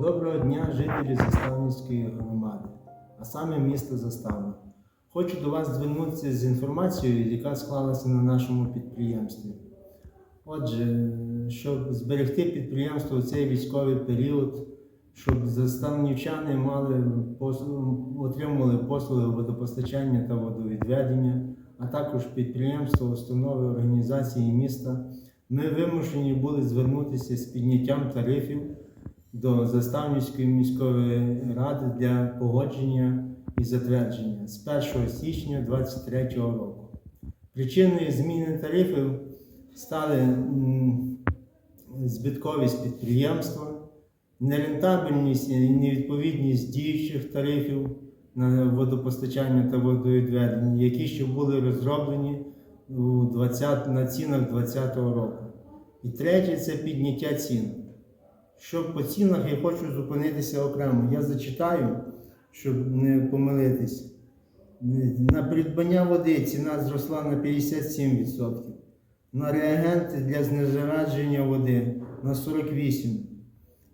Доброго дня, жителі Заставницької громади, а саме міста Заставна. Хочу до вас звернутися з інформацією, яка склалася на нашому підприємстві. Отже, щоб зберегти підприємство у цей військовий період, щоб заставнівчани мали отримували послуги водопостачання та водовідведення, а також підприємства, установи, організації міста, ми вимушені були звернутися з підняттям тарифів до Заставницької міської ради для погодження і затвердження з 1 січня 2023 року. Причиною зміни тарифів стали збитковість підприємства, нерентабельність і невідповідність діючих тарифів на водопостачання та водовідведення, які ще були розроблені у 20, на цінах 2020 року. І третє це підняття цін. Що по цінах я хочу зупинитися окремо. Я зачитаю, щоб не помилитись. На придбання води ціна зросла на 57%. На реагенти для знезарадження води на 48%.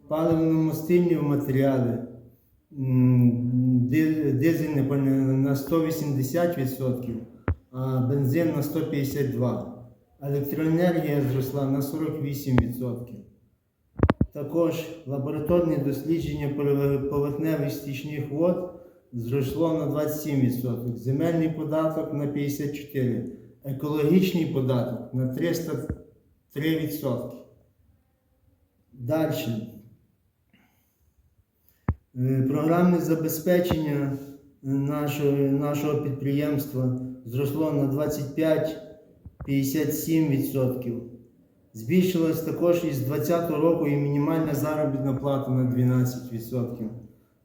Паливно-мастильні матеріали м, ди- дизельне на 180%, а бензин на 152%. Електроенергія зросла на 48%. Також лабораторне дослідження поверхневих стічних вод зросло на 27%, земельний податок на 54%, екологічний податок на 303%. Далі. Е, Програмне забезпечення нашого, нашого підприємства зросло на 25-57%. Збільшилась також із 2020 року і мінімальна заробітна плата на 12%.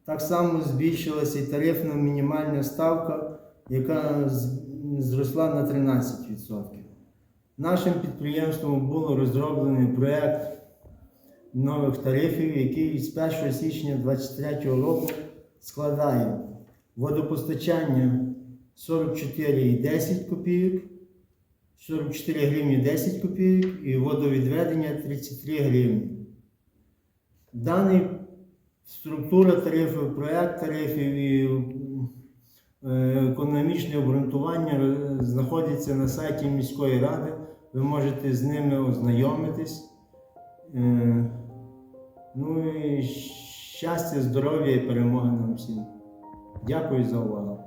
Так само збільшилася і тарифна мінімальна ставка, яка зросла на 13%. Нашим підприємством було розроблений проєкт нових тарифів, який з 1 січня 2023 року складає водопостачання 44,10 копійок. 44 гривні 10 копійок і водовідведення 33 гривні. Даний структура тарифів, проект тарифів і е, економічне обґрунтування знаходяться на сайті міської ради. Ви можете з ними ознайомитись. Е, Ну і щастя, здоров'я і перемоги нам всім. Дякую за увагу.